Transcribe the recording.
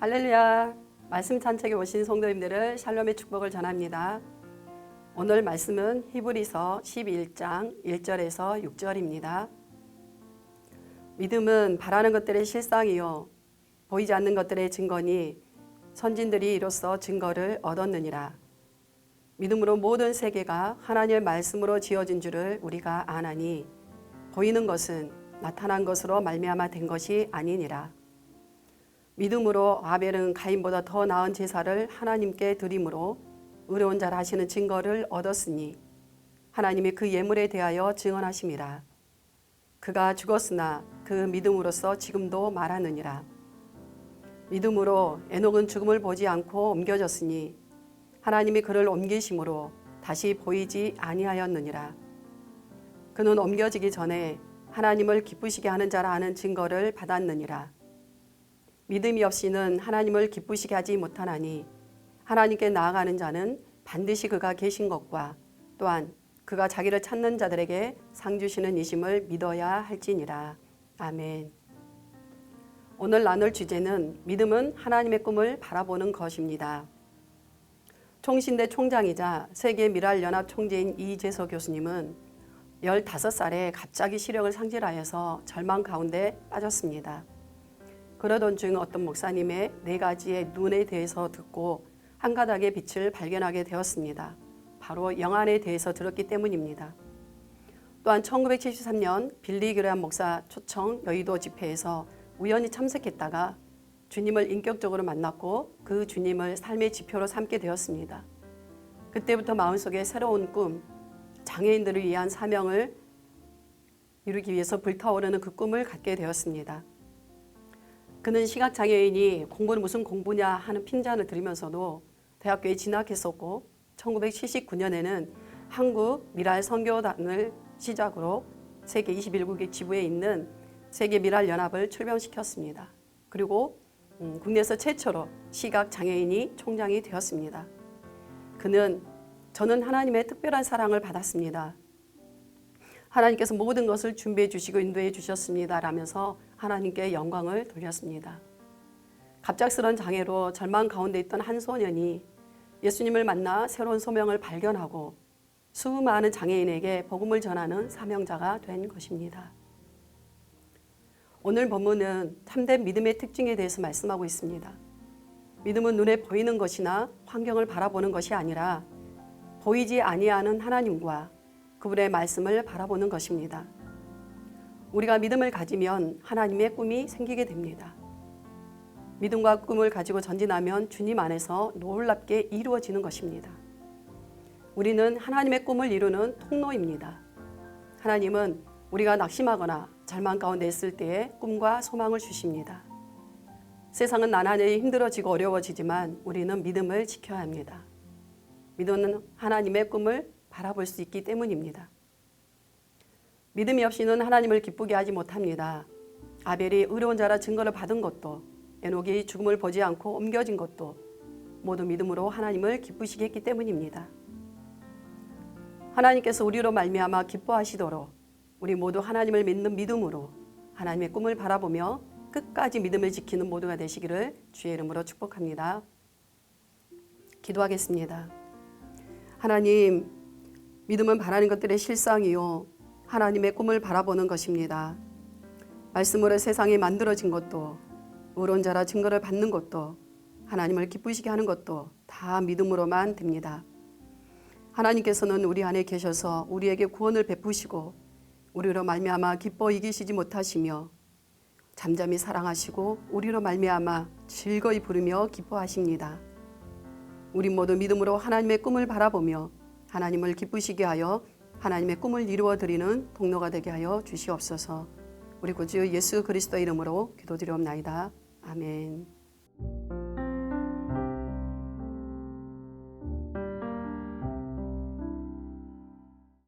할렐루야. 말씀 산책에 오신 성도님들을 샬롬의 축복을 전합니다. 오늘 말씀은 히브리서 11장 1절에서 6절입니다. 믿음은 바라는 것들의 실상이요 보이지 않는 것들의 증거니 선진들이 이로써 증거를 얻었느니라. 믿음으로 모든 세계가 하나님의 말씀으로 지어진 줄을 우리가 아나니 보이는 것은 나타난 것으로 말미암아 된 것이 아니니라. 믿음으로 아벨은 가인보다 더 나은 제사를 하나님께 드림으로 의로운 자라 하시는 증거를 얻었으니 하나님이 그 예물에 대하여 증언하심이라. 그가 죽었으나 그 믿음으로써 지금도 말하느니라. 믿음으로 에녹은 죽음을 보지 않고 옮겨졌으니 하나님이 그를 옮기심으로 다시 보이지 아니하였느니라. 그는 옮겨지기 전에 하나님을 기쁘시게 하는 자라 하는 증거를 받았느니라. 믿음이 없이는 하나님을 기쁘시게 하지 못하나니 하나님께 나아가는 자는 반드시 그가 계신 것과 또한 그가 자기를 찾는 자들에게 상 주시는 이심을 믿어야 할지니라. 아멘. 오늘 나눌 주제는 믿음은 하나님의 꿈을 바라보는 것입니다. 총신대 총장이자 세계 미랄 연합 총재인 이재서 교수님은 15살에 갑자기 시력을 상실하여서 절망 가운데 빠졌습니다. 그러던 중 어떤 목사님의 네 가지의 눈에 대해서 듣고 한 가닥의 빛을 발견하게 되었습니다. 바로 영안에 대해서 들었기 때문입니다. 또한 1973년 빌리 그레한 목사 초청 여의도 집회에서 우연히 참석했다가 주님을 인격적으로 만났고 그 주님을 삶의 지표로 삼게 되었습니다. 그때부터 마음속에 새로운 꿈, 장애인들을 위한 사명을 이루기 위해서 불타오르는 그 꿈을 갖게 되었습니다. 그는 시각장애인이 공부는 무슨 공부냐 하는 핀잔을 들으면서도 대학교에 진학했었고 1979년에는 한국 미랄 선교단을 시작으로 세계 21국의 지부에 있는 세계 미랄 연합을 출범시켰습니다. 그리고 음, 국내에서 최초로 시각 장애인이 총장이 되었습니다. 그는 저는 하나님의 특별한 사랑을 받았습니다. 하나님께서 모든 것을 준비해 주시고 인도해 주셨습니다. 라면서 하나님께 영광을 돌렸습니다. 갑작스런 장애로 절망 가운데 있던 한 소년이 예수님을 만나 새로운 소명을 발견하고 수많은 장애인에게 복음을 전하는 사명자가 된 것입니다. 오늘 본문은 참된 믿음의 특징에 대해서 말씀하고 있습니다. 믿음은 눈에 보이는 것이나 환경을 바라보는 것이 아니라 보이지 아니하는 하나님과 그분의 말씀을 바라보는 것입니다. 우리가 믿음을 가지면 하나님의 꿈이 생기게 됩니다. 믿음과 꿈을 가지고 전진하면 주님 안에서 놀랍게 이루어지는 것입니다. 우리는 하나님의 꿈을 이루는 통로입니다. 하나님은 우리가 낙심하거나 절망 가운데 있을 때에 꿈과 소망을 주십니다. 세상은 나날이 힘들어지고 어려워지지만 우리는 믿음을 지켜야 합니다. 믿음은 하나님의 꿈을 바라볼 수 있기 때문입니다. 믿음이 없이는 하나님을 기쁘게 하지 못합니다. 아벨이 의로운 자라 증거를 받은 것도 에녹이 죽음을 보지 않고 옮겨진 것도 모두 믿음으로 하나님을 기쁘시게 했기 때문입니다. 하나님께서 우리로 말미암아 기뻐하시도록 우리 모두 하나님을 믿는 믿음으로 하나님의 꿈을 바라보며 끝까지 믿음을 지키는 모두가 되시기를 주의 이름으로 축복합니다. 기도하겠습니다. 하나님, 믿음은 바라는 것들의 실상이요. 하나님의 꿈을 바라보는 것입니다. 말씀으로 세상이 만들어진 것도 의로운 자라 증거를 받는 것도 하나님을 기쁘시게 하는 것도 다 믿음으로만 됩니다. 하나님께서는 우리 안에 계셔서 우리에게 구원을 베푸시고 우리로 말미암아 기뻐 이기시지 못하시며 잠잠히 사랑하시고 우리로 말미암아 즐거이 부르며 기뻐하십니다. 우리 모두 믿음으로 하나님의 꿈을 바라보며 하나님을 기쁘시게 하여 하나님의 꿈을 이루어 드리는 동로가 되게 하여 주시옵소서. 우리 구주 예수 그리스도 이름으로 기도드리옵나이다. 아멘.